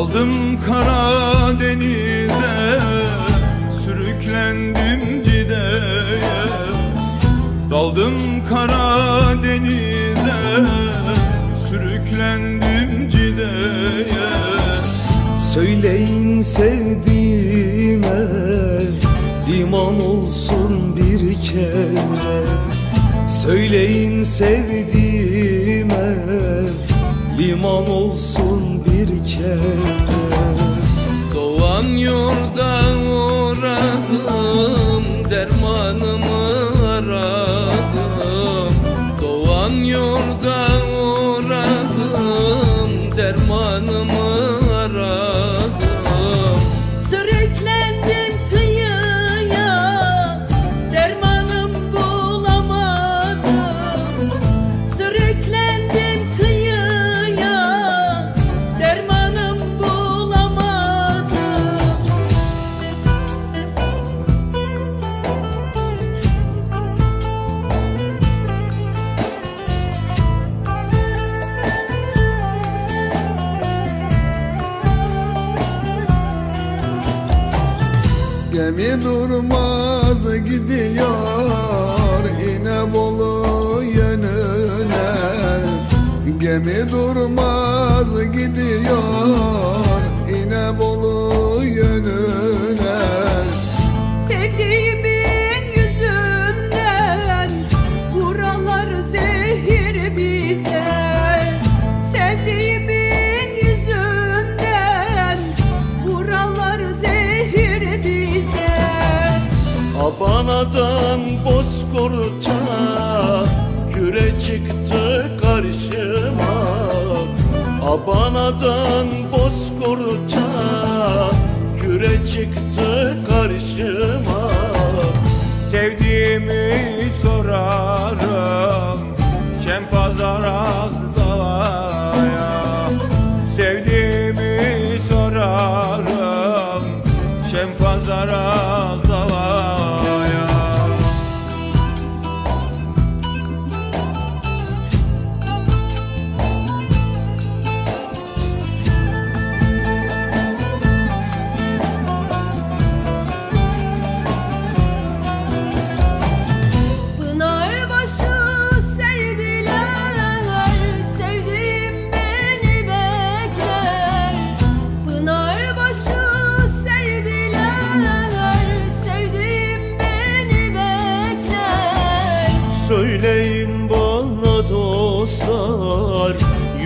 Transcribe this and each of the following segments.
Daldım Karadeniz'e Sürüklendim Cide'ye Daldım Karadeniz'e Sürüklendim Cide'ye Söyleyin sevdiğime liman olsun bir kere. Söyleyin sevdiğime liman olsun kere Doğan yurda uğradım Dermanımı aradım. Doğan yurda durmaz gidiyor. İnebolu yönüne. Gemi durmaz gidiyor Abana'dan Bozkurt'a Küre çıktı karşıma. Abana'dan Bozkurt'a Küre çıktı karşıma. Sevdiğimi sorarım Söyleyin bana dostlar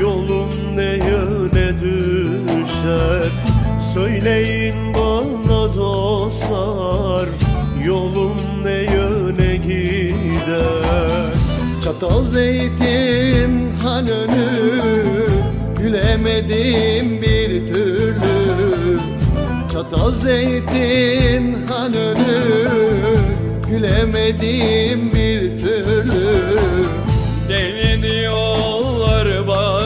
Yolum ne yöne düşer? Söyleyin bana dostlar Yolum ne yöne gider? Çatal zeytin hanönü Gülemedim bir türlü. Çatal zeytin hanönü Gülemedim bir türlü. Deli diyorlar bana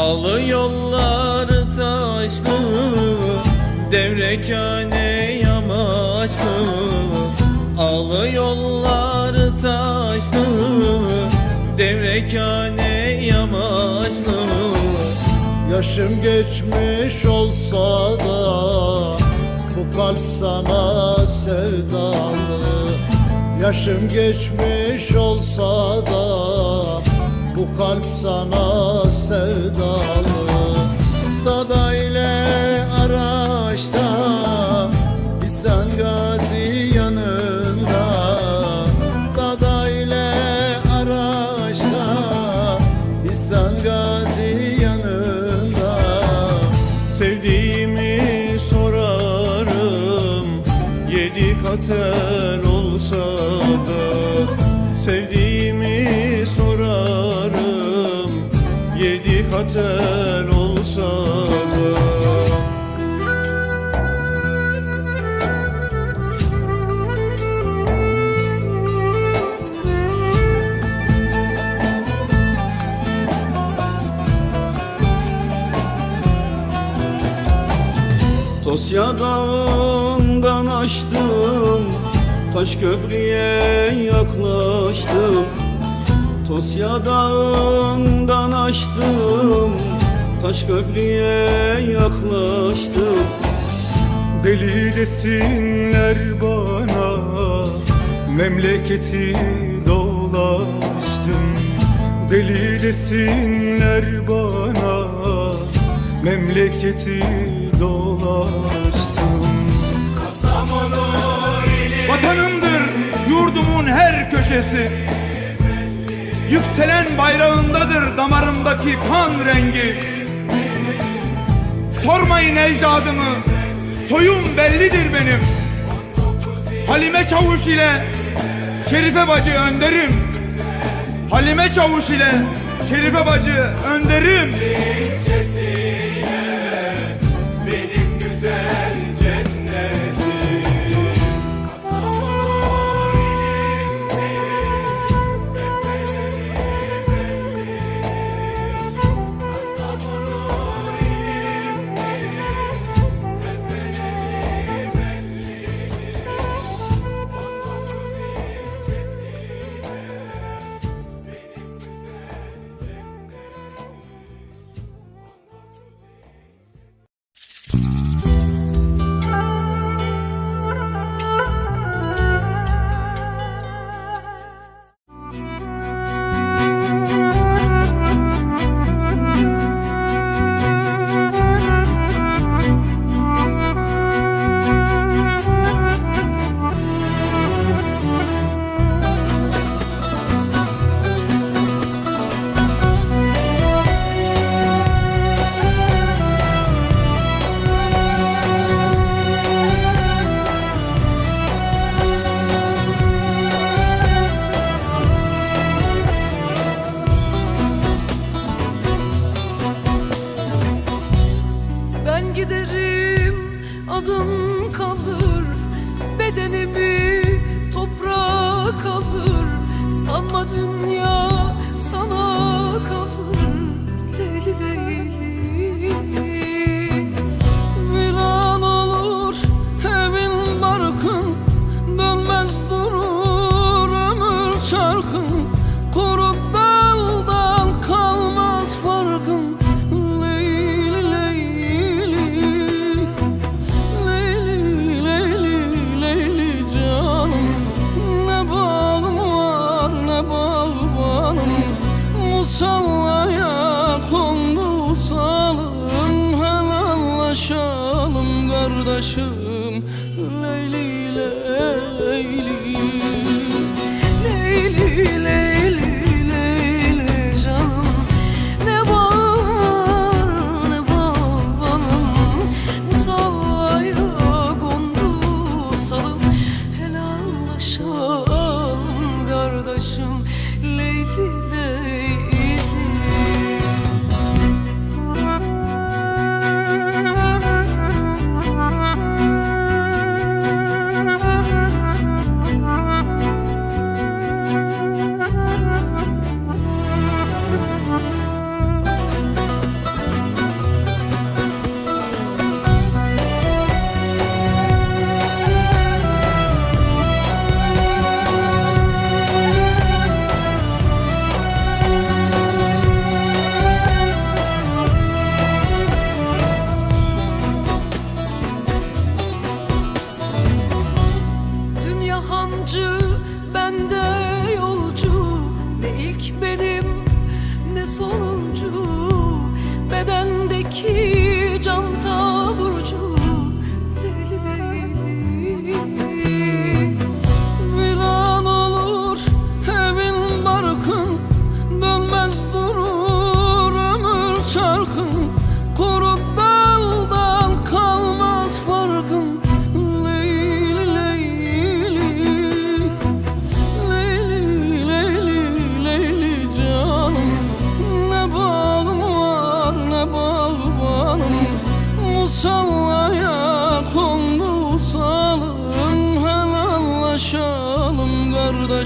Alı yollar taşlı Devrekane yamaçlı. Alı yollar taşlı Devrekane yamaçlı. Yaşım geçmiş olsa da Bu kalp sana sevdalı. Yaşım geçmiş olsa da Bu kalp sana sevdalı. Dada ile araçta İhsan Gazi yanında. Dada ile araçta İhsan Gazi yanında. Sevdiğimi sorarım Yedi katel olsa da. Sevdiğimi hakikaten olsa da. Tosya dağından açtım Taş köprüye yaklaştım. Tosya dağından açtım Taş köprüye yaklaştım. Deli desinler bana Memleketi dolaştım. Deli desinler bana Memleketi dolaştım. Vatanımdır yurdumun her köşesi Yükselen bayrağındadır damarımdaki kan rengi. Sormayın ecdadımı soyum bellidir benim. Halime Çavuş ile Şerife Bacı önderim. Halime Çavuş ile Şerife Bacı önderim kalır. Sanma dünya sana kalır. Değil değil. Viran olur evin barkın. Dönmez durur ömür çarkın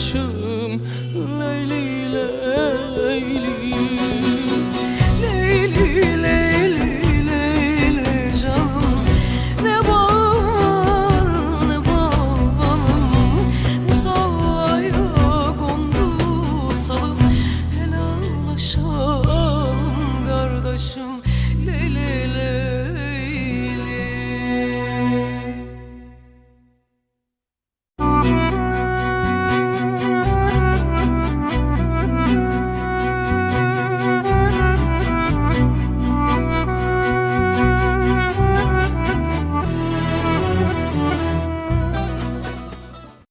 should